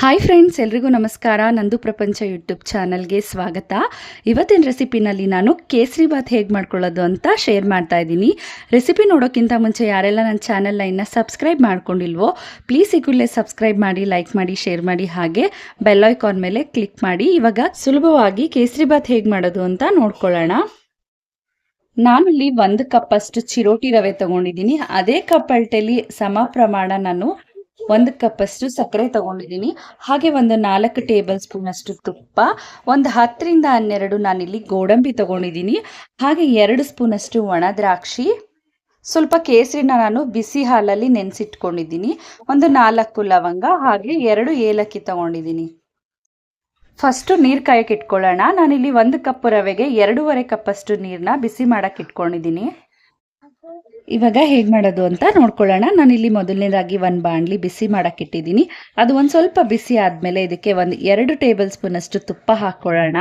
Hi friends ಎಲ್ರಿಗೂ ನಮಸ್ಕಾರ. ನಂದು ಪ್ರಪಂಚ ಯೂಟ್ಯೂಬ್ ಚಾನಲ್ಗೆ ಸ್ವಾಗತ. ಇವತ್ತಿನ ರೆಸಿಪಿನಲ್ಲಿ ನಾನು ಕೇಸರಿ ಬಾತ್ ಹೇಗೆ ಮಾಡ್ಕೊಳ್ಳೋದು ಅಂತ ಶೇರ್ ಮಾಡ್ತಾ ಇದ್ದೀನಿ. ರೆಸಿಪಿ ನೋಡೋಕ್ಕಿಂತ ಮುಂಚೆ ಯಾರೆಲ್ಲ ನನ್ನ ಚಾನಲ್ನ ಇನ್ನು ಸಬ್ಸ್ಕ್ರೈಬ್ ಮಾಡ್ಕೊಂಡಿಲ್ವೋ ಪ್ಲೀಸ್ ಈ ಕೂಡಲೇ ಸಬ್ಸ್ಕ್ರೈಬ್ ಮಾಡಿ ಲೈಕ್ ಮಾಡಿ ಶೇರ್ ಮಾಡಿ, ಹಾಗೆ ಬೆಲ್ ಐಕಾನ್ ಮೇಲೆ ಕ್ಲಿಕ್ ಮಾಡಿ. ಇವಾಗ ಸುಲಭವಾಗಿ ಕೇಸರಿ ಬಾತ್ ಹೇಗೆ ಮಾಡೋದು ಅಂತ ನೋಡ್ಕೊಳ್ಳೋಣ. ನಾನಿಲ್ಲಿ ಒಂದು ಕಪ್ ಅಷ್ಟು ಚಿರೋಟಿ ರವೆ ತಗೊಂಡಿದ್ದೀನಿ. ಅದೇ ಕಪ್ ಅಲ್ಟೆಲಿ ಸಮ ಪ್ರಮಾಣ ನಾನು ಒಂದು ಕಪ್ ಅಷ್ಟು ಸಕ್ಕರೆ ತಗೊಂಡಿದ್ದೀನಿ. ಹಾಗೆ ಒಂದು ನಾಲ್ಕು ಟೇಬಲ್ ಸ್ಪೂನ್ ಅಷ್ಟು ತುಪ್ಪ, ಒಂದು ಹತ್ತರಿಂದ ಹನ್ನೆರಡು ನಾನಿಲ್ಲಿ ಗೋಡಂಬಿ ತಗೊಂಡಿದ್ದೀನಿ. ಹಾಗೆ ಎರಡು ಸ್ಪೂನ್ ಅಷ್ಟು ಒಣ ದ್ರಾಕ್ಷಿ, ಸ್ವಲ್ಪ ಕೇಸರಿನ ನಾನು ಬಿಸಿ ಹಾಲಲ್ಲಿ ನೆನೆಸಿಟ್ಕೊಂಡಿದ್ದೀನಿ. ಒಂದು ನಾಲ್ಕು ಲವಂಗ, ಹಾಗೆ ಎರಡು ಏಲಕ್ಕಿ ತಗೊಂಡಿದ್ದೀನಿ. ಫಸ್ಟು ನೀರು ಕಾಯಕ್ಕೆ ಇಟ್ಕೊಳ್ಳೋಣ. ನಾನಿಲ್ಲಿ ಒಂದು ಕಪ್ ರವೆಗೆ ಎರಡೂವರೆ ಕಪ್ಪಷ್ಟು ನೀರನ್ನ ಬಿಸಿ ಮಾಡಕ್ಕೆ ಇಟ್ಕೊಂಡಿದ್ದೀನಿ. ಇವಾಗ ಹೇಗೆ ಮಾಡೋದು ಅಂತ ನೋಡ್ಕೊಳ್ಳೋಣ. ನಾನಿಲ್ಲಿ ಮೊದಲನೇದಾಗಿ ಒಂದು ಬಾಣಲಿ ಬಿಸಿ ಮಾಡೋಕ್ಕಿಟ್ಟಿದ್ದೀನಿ ಅದು ಒಂದು ಸ್ವಲ್ಪ ಬಿಸಿ ಆದಮೇಲೆ ಇದಕ್ಕೆ ಒಂದು ಎರಡು ಟೇಬಲ್ ಸ್ಪೂನಷ್ಟು ತುಪ್ಪ ಹಾಕ್ಕೊಳ್ಳೋಣ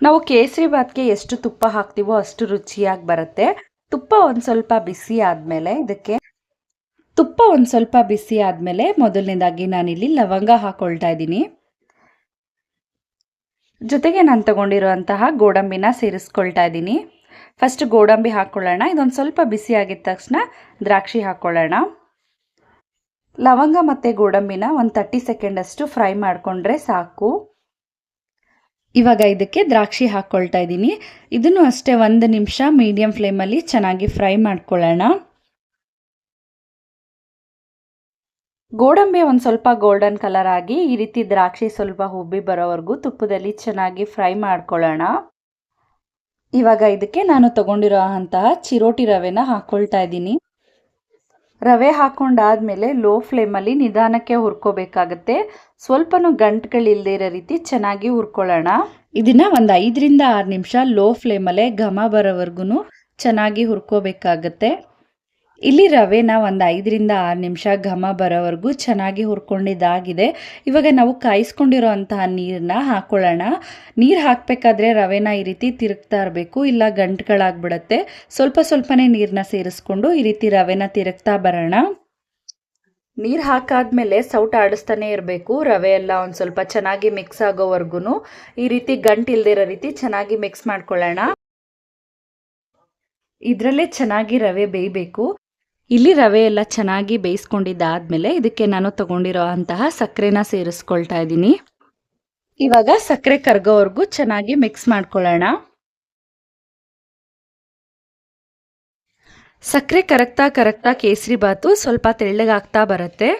ನಾವು ಕೇಸರಿ ಬಾತ್ಗೆ ಎಷ್ಟು ತುಪ್ಪ ಹಾಕ್ತೀವೋ ಅಷ್ಟು ರುಚಿಯಾಗಿ ಬರುತ್ತೆ. ತುಪ್ಪ ಒಂದು ಸ್ವಲ್ಪ ಬಿಸಿ ಆದಮೇಲೆ ಇದಕ್ಕೆ ತುಪ್ಪ ಒಂದು ಸ್ವಲ್ಪ ಬಿಸಿ ಆದಮೇಲೆ ಮೊದಲನೇದಾಗಿ ನಾನಿಲ್ಲಿ ಲವಂಗ ಹಾಕ್ಕೊಳ್ತಾ ಇದ್ದೀನಿ. ಜೊತೆಗೆ ನಾನು ತಗೊಂಡಿರುವಂತಹ ಗೋಡಂಬಿನ ಸೇರಿಸ್ಕೊಳ್ತಾ ಇದ್ದೀನಿ. ಫಸ್ಟ್ ಗೋಡಂಬಿ ಹಾಕ್ಕೊಳ್ಳೋಣ. ಇದೊಂದು ಸ್ವಲ್ಪ ಬಿಸಿ ಆಗಿದ ತಕ್ಷಣ ದ್ರಾಕ್ಷಿ ಹಾಕ್ಕೊಳ್ಳೋಣ. ಲವಂಗ ಮತ್ತು ಗೋಡಂಬಿನ ಒಂದು ತರ್ಟಿ ಸೆಕೆಂಡಷ್ಟು ಫ್ರೈ ಮಾಡಿಕೊಂಡ್ರೆ ಸಾಕು. ಇವಾಗ ಇದಕ್ಕೆ ದ್ರಾಕ್ಷಿ ಹಾಕ್ಕೊಳ್ತಾ ಇದ್ದೀನಿ. ಇದನ್ನು ಅಷ್ಟೇ ಒಂದು ನಿಮಿಷ ಮೀಡಿಯಂ ಫ್ಲೇಮಲ್ಲಿ ಚೆನ್ನಾಗಿ ಫ್ರೈ ಮಾಡ್ಕೊಳ್ಳೋಣ. ಗೋಡಂಬಿ ಒಂದು ಸ್ವಲ್ಪ ಗೋಲ್ಡನ್ ಕಲರ್ ಆಗಿ ಈ ರೀತಿ ದ್ರಾಕ್ಷಿ ಸ್ವಲ್ಪ ಹುಬ್ಬಿ ಬರೋವರೆಗೂ ತುಪ್ಪದಲ್ಲಿ ಚೆನ್ನಾಗಿ ಫ್ರೈ ಮಾಡ್ಕೊಳ್ಳೋಣ. ಇವಾಗ ಇದಕ್ಕೆ ನಾನು ತಗೊಂಡಿರೋ ಅಂತಹ ಚಿರೋಟಿ ರವೆನ ಹಾಕ್ಕೊಳ್ತಾ ಇದ್ದೀನಿ. ರವೆ ಹಾಕೊಂಡಾದ್ಮೇಲೆ ಲೋ ಫ್ಲೇಮಲ್ಲಿ ನಿಧಾನಕ್ಕೆ ಹುರ್ಕೋಬೇಕಾಗತ್ತೆ. ಸ್ವಲ್ಪನೂ ಗಂಟುಗಳಿಲ್ಲದೆ ಇರೋ ರೀತಿ ಚೆನ್ನಾಗಿ ಹುರ್ಕೊಳ್ಳೋಣ. ಇದನ್ನ ಒಂದು ಐದರಿಂದ ಆರು ನಿಮಿಷ ಲೋ ಫ್ಲೇಮಲ್ಲೇ ಘಮ ಬರೋವರೆಗೂ ಚೆನ್ನಾಗಿ ಹುರ್ಕೋಬೇಕಾಗತ್ತೆ. ಇಲ್ಲಿ ರವೆನ ಒಂದು ಐದರಿಂದ ಆರು ನಿಮಿಷ ಘಮ ಬರೋವರೆಗೂ ಚೆನ್ನಾಗಿ ಹುರ್ಕೊಂಡಿದ್ದಾಗಿದೆ. ಇವಾಗ ನಾವು ಕಾಯಿಸ್ಕೊಂಡಿರೋ ಅಂತಹ ನೀರನ್ನ ಹಾಕ್ಕೊಳ್ಳೋಣ ನೀರು ಹಾಕಬೇಕಾದ್ರೆ ರವೆನ ಈ ರೀತಿ ತಿರುಗ್ತಾ ಇರಬೇಕು, ಇಲ್ಲ ಗಂಟುಗಳಾಗ್ಬಿಡತ್ತೆ. ಸ್ವಲ್ಪ ಸ್ವಲ್ಪನೇ ನೀರನ್ನ ಸೇರಿಸ್ಕೊಂಡು ಈ ರೀತಿ ರವೆನ ತಿರುಗ್ತಾ ಬರೋಣ. ನೀರು ಹಾಕಾದ್ಮೇಲೆ ಸೌಟ್ ಆಡಿಸ್ತಾನೆ ಇರಬೇಕು. ರವೆ ಎಲ್ಲ ಒಂದು ಸ್ವಲ್ಪ ಚೆನ್ನಾಗಿ ಮಿಕ್ಸ್ ಆಗೋವರೆಗೂ ಈ ರೀತಿ ಗಂಟು ಇಲ್ದಿರೋ ರೀತಿ ಚೆನ್ನಾಗಿ ಮಿಕ್ಸ್ ಮಾಡ್ಕೊಳ್ಳೋಣ. ಇದರಲ್ಲೇ ಚೆನ್ನಾಗಿ ರವೆ ಬೇಯಬೇಕು. ಇಲ್ಲಿ ರವೆ ಎಲ್ಲ ಚೆನ್ನಾಗಿ ಬೇಯಿಸ್ಕೊಂಡಿದ್ದಾದ್ಮೇಲೆ ಇದಕ್ಕೆ ನಾನು ತಗೊಂಡಿರೋ ಅಂತಹ ಸಕ್ಕರೆನ ಸೇರಿಸ್ಕೊಳ್ತಾ ಇದ್ದೀನಿ. ಇವಾಗ ಸಕ್ಕರೆ ಕರ್ಗೋವರೆಗೂ ಚೆನ್ನಾಗಿ ಮಿಕ್ಸ್ ಮಾಡ್ಕೊಳ್ಳೋಣ. ಸಕ್ಕರೆ ಕರಗ್ತಾ ಕರಗ್ತಾ ಕೇಸರಿ ಬಾತು ಸ್ವಲ್ಪ ತೆಳ್ಳಗಾಗ್ತಾ ಬರುತ್ತೆ.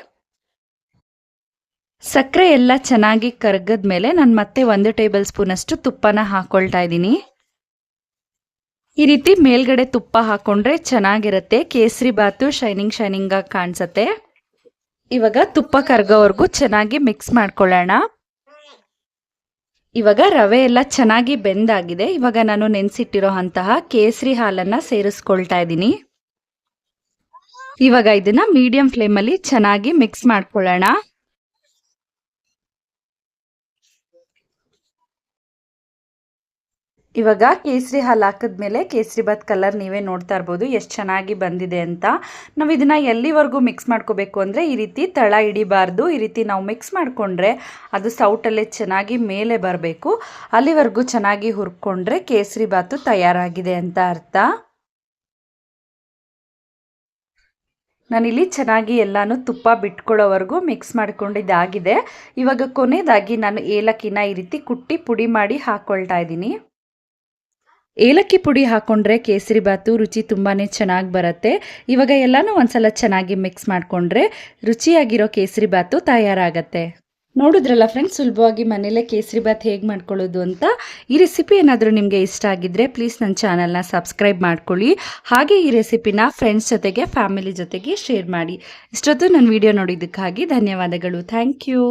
ಸಕ್ಕರೆ ಎಲ್ಲ ಚೆನ್ನಾಗಿ ಕರಗದ್ಮೇಲೆ ನಾನು ಮತ್ತೆ ಒಂದು ಟೇಬಲ್ ಸ್ಪೂನಷ್ಟು ತುಪ್ಪನ ಹಾಕೊಳ್ತಾ ಇದ್ದೀನಿ. ಈ ರೀತಿ ಮೇಲ್ಗಡೆ ತುಪ್ಪ ಹಾಕೊಂಡ್ರೆ ಚೆನ್ನಾಗಿರುತ್ತೆ. ಕೇಸರಿ ಬಾತು ಶೈನಿಂಗ್ ಶೈನಿಂಗ್ ಆಗಿ ಕಾಣಿಸುತ್ತೆ. ಇವಾಗ ತುಪ್ಪ ಕರ್ಗೋವರೆಗೂ ಚೆನ್ನಾಗಿ ಮಿಕ್ಸ್ ಮಾಡ್ಕೊಳ್ಳೋಣ. ಇವಾಗ ರವೆ ಎಲ್ಲ ಚೆನ್ನಾಗಿ ಬೆಂದಾಗಿದೆ. ಇವಾಗ ನಾನು ನೆನೆಸಿಟ್ಟಿರೋ ಅಂತಹ ಕೇಸರಿ ಹಾಲನ್ನ ಸೇರಿಸ್ಕೊಳ್ತಾ ಇದ್ದೀನಿ. ಇವಾಗ ಇದನ್ನ ಮೀಡಿಯಂ ಫ್ಲೇಮಲ್ಲಿ ಚೆನ್ನಾಗಿ ಮಿಕ್ಸ್ ಮಾಡ್ಕೊಳ್ಳೋಣ. ಇವಾಗ ಕೇಸರಿ ಹಾಲು ಹಾಕಿದ್ಮೇಲೆ ಕೇಸರಿ ಬಾತ್ ಕಲರ್ ನೀವೇ ನೋಡ್ತಾ ಇರ್ಬೋದು, ಎಷ್ಟು ಚೆನ್ನಾಗಿ ಬಂದಿದೆ ಅಂತ. ನಾವು ಇದನ್ನು ಎಲ್ಲಿವರೆಗೂ ಮಿಕ್ಸ್ ಮಾಡ್ಕೋಬೇಕು ಅಂದರೆ ಈ ರೀತಿ ತಳ ಹಿಡಿಬಾರ್ದು, ಈ ರೀತಿ ನಾವು ಮಿಕ್ಸ್ ಮಾಡಿಕೊಂಡ್ರೆ ಅದು ಸೌಟಲ್ಲೇ ಚೆನ್ನಾಗಿ ಮೇಲೆ ಬರಬೇಕು. ಅಲ್ಲಿವರೆಗೂ ಚೆನ್ನಾಗಿ ಹುರ್ಕೊಂಡ್ರೆ ಕೇಸರಿ ಬಾತು ತಯಾರಾಗಿದೆ ಅಂತ ಅರ್ಥ. ನಾನಿಲ್ಲಿ ಚೆನ್ನಾಗಿ ಎಲ್ಲಾನು ತುಪ್ಪ ಬಿಟ್ಕೊಳ್ಳೋವರೆಗೂ ಮಿಕ್ಸ್ ಮಾಡ್ಕೊಂಡಿದ್ದಾಗಿದೆ. ಇವಾಗ ಕೊನೆಯದಾಗಿ ನಾನು ಏಲಕ್ಕಿನ ಈ ರೀತಿ ಕುಟ್ಟಿ ಪುಡಿ ಮಾಡಿ ಹಾಕ್ಕೊಳ್ತಾ ಇದ್ದೀನಿ. ಏಲಕ್ಕಿ ಪುಡಿ ಹಾಕೊಂಡ್ರೆ ಕೇಸರಿ ಬಾತು ರುಚಿ ತುಂಬಾ ಚೆನ್ನಾಗಿ ಬರುತ್ತೆ. ಇವಾಗ ಎಲ್ಲನೂ ಒಂದ್ಸಲ ಚೆನ್ನಾಗಿ ಮಿಕ್ಸ್ ಮಾಡಿಕೊಂಡ್ರೆ ರುಚಿಯಾಗಿರೋ ಕೇಸರಿ ಬಾತು ತಯಾರಾಗತ್ತೆ. ನೋಡಿದ್ರಲ್ಲ ಫ್ರೆಂಡ್ಸ್ ಸುಲಭವಾಗಿ ಮನೇಲೇ ಕೇಸರಿ ಬಾತ್ ಹೇಗೆ ಮಾಡ್ಕೊಳ್ಳೋದು ಅಂತ? ಈ ರೆಸಿಪಿ ಏನಾದರೂ ನಿಮಗೆ ಇಷ್ಟ ಆಗಿದ್ದರೆ ಪ್ಲೀಸ್ ನನ್ನ ಚಾನಲ್ನ ಸಬ್ಸ್ಕ್ರೈಬ್ ಮಾಡ್ಕೊಳ್ಳಿ. ಹಾಗೆ ಈ ರೆಸಿಪಿನ ಫ್ರೆಂಡ್ಸ್ ಜೊತೆಗೆ ಫ್ಯಾಮಿಲಿ ಜೊತೆಗೆ ಶೇರ್ ಮಾಡಿ. ಇಷ್ಟೊತ್ತು ನನ್ನ ವಿಡಿಯೋ ನೋಡಿದ್ದಕ್ಕಾಗಿ ಧನ್ಯವಾದಗಳು. Thank you